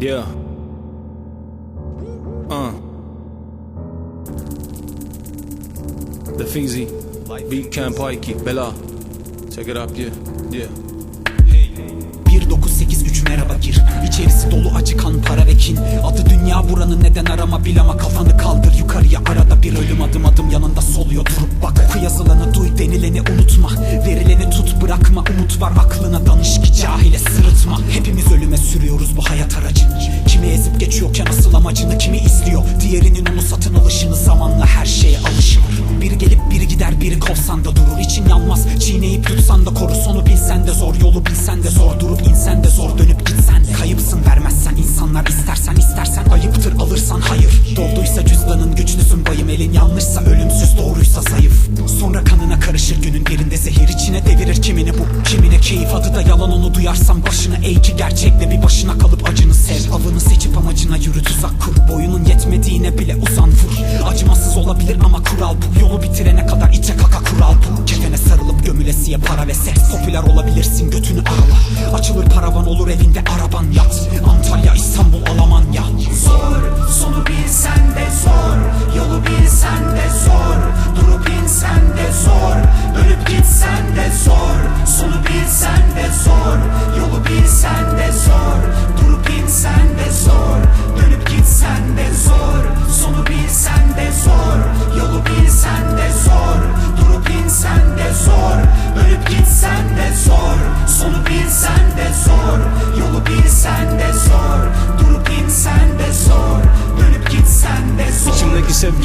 Yeah. Uh. The Feezy. Beat Camp Ikey. Bella. Check it up, yeah. Yeah. 1983 merhaba gir İçerisi dolu acı kan para ve kin Adı dünya buranın neden arama bil ama kafanı kaldır yukarıya Arada bir ölüm adım adım yanında soluyor durup bak Oku yazılanı duy denileni unutma Verileni tut bırakma umut var aklına danış ki cahile sırıtma Hepimiz için yanmaz. Çiğneyip yutsan da koru sonu bilsen de zor Yolu bilsen de zor durup insen de zor Dönüp gitsen de. Kayıpsın vermezsen insanlar istersen istersen Ayıptır alırsan hayır. Dolduysa cüzdanın güçlüsün bayım elin yanlışsa ölümsüz doğruysa zayıf. Sonra kanına karışır günün birinde zehir içine devirir kimini bu Kimine keyif adı da yalan onu duyarsan başına eğ ki gerçekle bir başına kalıp acını sev. Avını seçip amacına yürü tuzak kur. Boyunun yetmediğine bile uzan vur. Acımasız olabilir ama kural bu. Yolu bitirene kadar içe kaka kural bu. Kefene sarılıp gömülesiye para ve seks Popüler olabilirsin götünü arala. Açılır paravan olur evinde araban yat. Antalya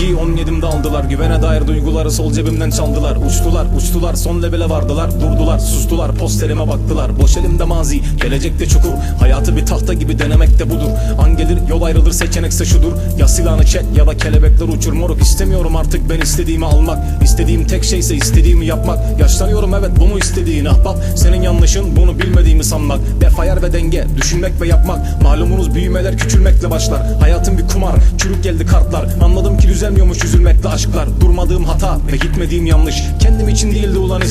İçimdeki sevgiyi 17'imde aldılar. Güvene dair duyguları sol cebimden çaldılar. Uçtular uçtular. Son levele vardılar. Durdular sustular. Posterime baktılar. Boş elimde mazi gelecekte çukur. Hayatı bir tahta gibi denemek de budur. An gelir yol ayrılır seçenekse şudur. Ya silahını çek ya da kelebekler uçur. Moruk istemiyorum artık ben istediğimi almak. İstediğim tek şeyse istediğimi yapmak. Yaşlanıyorum evet bu mu istediğin ahbap? Senin yanlışın bunu bilmediğimi sanmak. Def ayar ve denge düşünmek ve yapmak. Malumunuz büyümeler küçülmekle başlar. Hayatım bir kumar çürük geldi kartlar. Anladım ki düzelmiyormuş üzülmekle aşklar. Durmadığım hata ve gitmediğim yanlış. Kendim için değildi ulan